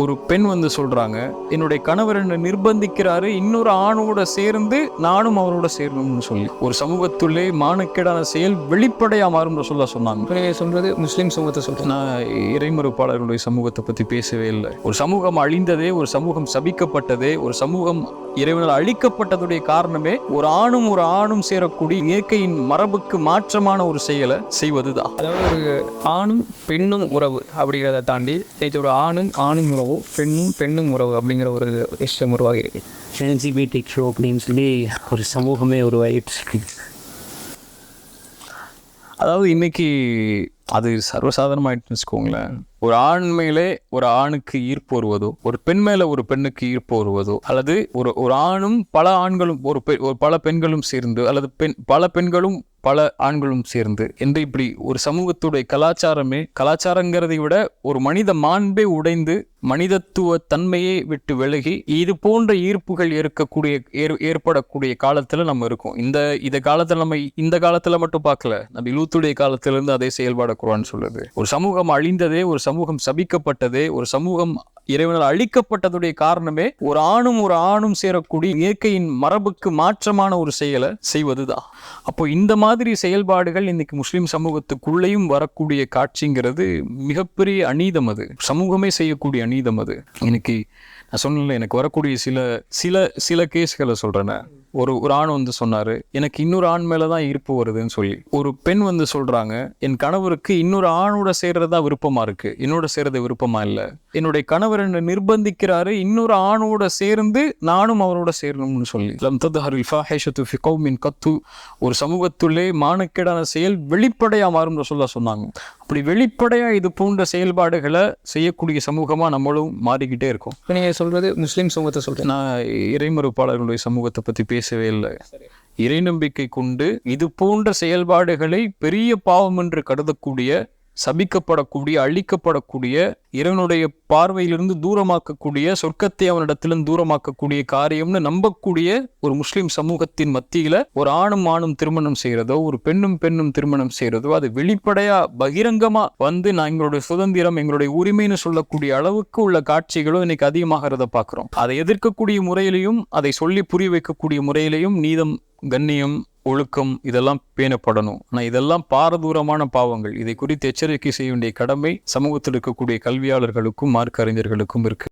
ஒரு பெண் வந்து சொல்றாங்க என்னுடைய கணவர் என்ன நிர்பந்திக்கிறாரு இன்னொரு ஆணோட சேர்ந்து நானும் அவரோட சேரணும்னு சொல்லி. ஒரு சமூகத்துள்ளே மானக்கேடான செயல் வெளிப்படையா மாறும் சொல்ல சொன்னாங்க. சொல்கிறது முஸ்லீம் சமூகத்தை சொல்கிறேன் நான் இறைமறுப்பாளர்களுடைய சமூகத்தை பத்தி பேசவே இல்லை. ஒரு சமூகம் அழிந்ததே ஒரு சமூகம் சபிக்கப்பட்டதே ஒரு சமூகம் இறைவனால் அழிக்கப்பட்டதுடைய காரணமே ஒரு ஆணும் ஒரு ஆணும் சேரக்கூடிய இயற்கையின் மரபுக்கு மாற்றமான ஒரு செயலை செய்வதுதான். அதாவது ஒரு ஆணும் பெண்ணும் உறவு அப்படிங்கிறத தாண்டி நேற்று ஒரு ஆணும் ஆணும் உறவு பெண்ணும் பெண்ணும் உறவு அப்படிங்கிற ஒரு விஷயம் உருவாகி இருக்கு எல்ஜிபிடி ஷோ அப்படின்னு சொல்லி ஒரு சமூகமே உருவாகிட்டு அதாவது இன்னைக்கு அது சர்வசாதாரணமாயிட்டுன்னு வச்சுக்கோங்களேன். ஒரு ஆண் மேலே ஒரு ஆணுக்கு ஈர்ப்பு வருவதோ ஒரு பெண் மேல ஒரு பெண்ணுக்கு ஈர்ப்பு வருவதோ அல்லது ஒரு ஒரு ஆணும் பல ஆண்களும் ஒரு பெண் ஒரு பல பெண்களும் சேர்ந்து அல்லது பெண் பல பெண்களும் பல ஆண்களும் சேர்ந்து என்று இப்படி ஒரு சமூகத்துடைய கலாச்சாரமே கலாச்சாரங்கிறதை விட ஒரு மனித மாண்பே உடைந்து மனிதத்துவ தன்மையை விட்டு விலகி இது போன்ற ஈர்ப்புகள் இருக்கக்கூடிய ஏற் ஏற்படக்கூடிய காலத்தில் நம்ம இருக்கோம். இந்த இந்த காலத்தில் நம்ம இந்த காலத்தில் மட்டும் பார்க்கல. நம்ம லூத்துடைய காலத்திலிருந்து அதே செயல்பாடக்கூடாதுன்னு சொல்லுது. ஒரு சமூகம் அழிந்ததே ஒரு சமூகம் சபிக்கப்பட்டதே ஒரு சமூகம் இறைவனால் அழிக்கப்பட்டதுடைய காரணமே ஒரு ஆணும் ஒரு ஆணும் சேரக்கூடிய இயற்கையின் மரபுக்கு மாற்றமான ஒரு செயலை செய்வதுதான். அப்போ இந்த மாதிரி செயல்பாடுகள் இன்னைக்கு முஸ்லிம் சமூகத்துக்குள்ளேயும் வரக்கூடிய காட்சிங்கிறது மிகப்பெரிய அநீதம் அது. சமூகமே செய்யக்கூடிய அநீதம் அது. இன்னைக்கு நான் சொன்னல எனக்கு வரக்கூடிய சில சில சில கேஸ்களை சொல்றேனே ஒரு ஒரு ஆண் வந்து சொன்னாரு எனக்கு இன்னொரு ஆண் மேலே தான் ஈர்ப்பு வருதுன்னு சொல்லி. ஒரு பெண் வந்து சொல்கிறாங்க என் கணவருக்கு இன்னொரு ஆணோட சேர்றதா விருப்பமாக இருக்கு. என்னோட சேர்றது விருப்பமாக இல்லை. என்னுடைய கணவர் என்னை நிர்பந்திக்கிறாரு இன்னொரு ஆணோட சேர்ந்து நானும் அவரோட சேரணும்னு சொல்லி. லம் ஹரில்ஃபா ஃபாஹிஷத்து ஃபி கத்து. ஒரு சமூகத்துள்ளே மானக்கேடான செயல் வெளிப்படையாக மாறும் சொல்ல சொன்னாங்க. அப்படி வெளிப்படையா இது போன்ற செயல்பாடுகளை செய்யக்கூடிய சமூகமா நம்மளும் மாறிக்கிட்டே இருக்கோம். இப்போ நீங்கள் சொல்கிறது முஸ்லீம் சமூகத்தை சொல்கிறேன் நான் இறைமறுப்பாளர்களுடைய சமூகத்தை பத்தி பேசவே இல்லை. இறை நம்பிக்கை கொண்டு இது போன்ற செயல்பாடுகளை பெரிய பாவம் என்று கருதக்கூடிய சபிக்கப்படக்கூடிய அழிக்கப்படக்கூடிய இறைவனுடைய பார்வையிலிருந்து தூரமாக்கக்கூடிய சொர்க்கத்தை அவனிடத்திலிருந்து தூரமாக்கக்கூடிய காரியம்னு நம்பக்கூடிய ஒரு முஸ்லீம் சமூகத்தின் மத்தியில ஒரு ஆணும் ஆணும் திருமணம் செய்யறதோ ஒரு பெண்ணும் பெண்ணும் திருமணம் செய்யறதோ அது வெளிப்படையா பகிரங்கமா வந்து நான் எங்களுடைய சுதந்திரம் எங்களுடைய உரிமைன்னு சொல்லக்கூடிய அளவுக்கு உள்ள காட்சிகளும் இன்னைக்கு அதிகமாகிறத பார்க்குறோம் அதை எதிர்க்கக்கூடிய முறையிலையும் அதை சொல்லி புரிய வைக்கக்கூடிய முறையிலையும் நீதம் கண்ணியம் ஒழுக்கம் இதெல்லாம் பேணப்படணும். ஆனால் இதெல்லாம் பாரதூரமான பாவங்கள். இதை குறித்து எச்சரிக்கை செய்ய வேண்டிய கடமை சமூகத்தில் இருக்கக்கூடிய கல்வியாளர்களுக்கும் மார்க்க அறிஞர்களுக்கும் இருக்கு.